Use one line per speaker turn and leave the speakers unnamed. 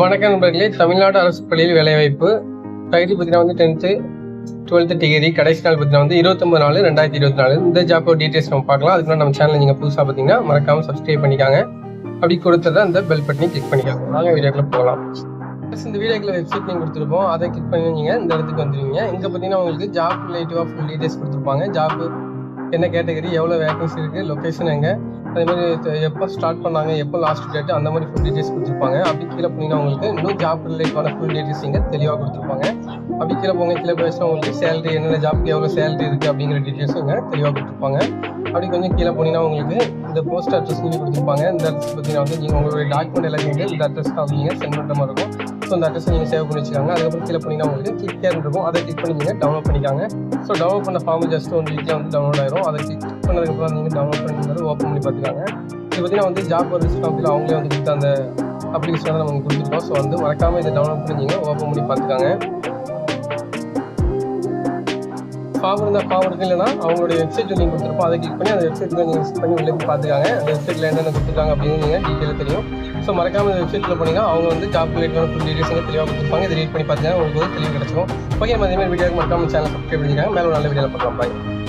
வணக்கம் நண்பர்களே. தமிழ்நாடு அரசு பள்ளியில் வேலைவாய்ப்பு. தகுதி பார்த்தீங்கன்னா வந்து டென்த்து டுவெல்த்து டிகிரி கடைசி நாள் பார்த்தீங்கன்னா வந்து இருபத்தொம்பது நாலு ரெண்டாயிரத்தி இருபத்தி நாலு. இந்த ஜாப்போட டீட்டெயில்ஸ் நம்ம பார்க்கலாம். அதுக்கு நம்ம சேனல் நீங்கள் புதுசாக பார்த்தீங்கன்னா மறக்காமல் சப்ஸ்கிரைப் பண்ணிக்காங்க. அப்படி கொடுத்தத அந்த பெல் பட்டனை கிளிக் பண்ணிக்காங்க. வாங்க வீடியோக்குள்ள போகலாம். இந்த வீடியோக்குள்ள வெப்சைட் நீங்கள் கொடுத்துருப்போம். அதை கிளிக் பண்ணி நீங்கள் இந்த இடத்துக்கு வந்துடுவீங்க இங்கே பார்த்தீங்கன்னா உங்களுக்கு ஜாப் ரிலேட்டிவாக ஃபுல் டீட்டெயில்ஸ் கொடுத்துருப்பாங்க. ஜாப் என்ன கேட்டகரி எவ்வளோ வேகன்சி இருக்குது லொக்கேஷன் எங்கே? அதே மாதிரி எப்போ ஸ்டார்ட் பண்ணாங்க எப்போ லாஸ்ட் டேட் அந்த மாதிரி ஃபுல் டீட்டெயில்ஸ் கொடுத்துருப்பாங்க. அப்படி கீழே போனீங்கன்னா உங்களுக்கு இன்னும் ஜாப் ரிலேட்டான ஃபுல் டீட்டெயில்ஸ் இங்கே தெளிவாக கொடுத்துருப்பாங்க. அப்படி கீழே போங்க கீழே பேசினா உங்களுக்கு சேலரி என்னென்ன ஜாப்க்கு எவ்வளோ சேலரி இருக்குது அப்படிங்கிற டீட்டெயில்ஸும் இங்கே தெளிவாக கொடுத்துருப்பாங்க. அப்படி கொஞ்சம் கீழே போனீங்கன்னா உங்களுக்கு இந்த போஸ்ட் அட்ரஸ் நீங்கள் கொடுத்துருப்பாங்க. இந்த அட்ரஸ் பார்த்தீங்கன்னா வந்து நீங்கள் உங்களுடைய டாக்குமெண்ட் எல்லாத்தையும் வந்து இந்த அட்ரஸ்க்கு அவங்க சென்ட் பண்ணுற மாதிரி இருக்கும். ஸோ அந்த அட்ரஸ் நீங்கள் சேவ் பண்ணி வச்சுக்காங்க. அதுக்கப்புறம் கீழே போனீங்கன்னா உங்களுக்கு கிளிக் கேர் இருக்கும். அதை கிளிக் பண்ணி நீங்கள் டவுன்லோட் பண்ணிக்காங்க. ஸோ டவுன்லோட் பண்ண ஃபார்ம் ஜஸ்ட் ஒன் வீட்டில் வந்து டவுன்லோட் ஆயிரும். அதை கிளிக் பண்ணதுக்கப்புறம் நீங்கள் டவுன்லோட் பண்ணி ஓப்பன் பண்ணி பார்த்துக்காங்க. இது பார்த்தீங்கன்னா வந்து ஜாப் ஒர்க்ஸ் கம்பெனியில் அவங்களே வந்து கொடுத்த அந்த அப்ளிகேஷன் வந்து நமக்கு கொடுத்துருக்கோம். ஸோ வந்து மறக்காமல் இதை டவுன்லோட் பண்ணி நீங்கள் ஓப்பன் பண்ணி பார்த்துக்காங்க. ஃபார்ம் இருந்தால் ஃபார்ம் இருக்கு இல்லைன்னா அவங்களுடைய வெப்சைட் லிங்க் கொடுத்துருப்போம் அதை கிளிக் பண்ணி அந்த வெப்சைட்டில் நீங்கள் விசிட் பண்ணி உள்ளே பார்த்துக்காங்க. அந்த வெப்சைட்டில் என்னென்ன கொடுத்துருக்காங்க அப்படின்னு நீங்கள் டீட்டெயில் தெரியும். ஸோ மறக்காமல் இந்த வெப்சைட்டில் போனீங்கன்னா அவங்க வந்து ஜாப் ரிலேட்டான ஃபுல் டீட்டெயில்ஸ் தெளிவாக கொடுத்துருப்பாங்க. இதை ரீட் பண்ணி பார்த்தீங்கன்னா உங்களுக்கு ஒரு தெளிவு ஓகே நம்ம அதே மாதிரி வீடியோக்கு மறக்காமல் சேனல் சப்ஸ்கிரைப் பண்ணிக்கிறாங்க மேலே நல்ல வீடியோவில் பார்க்கலாம். பாய்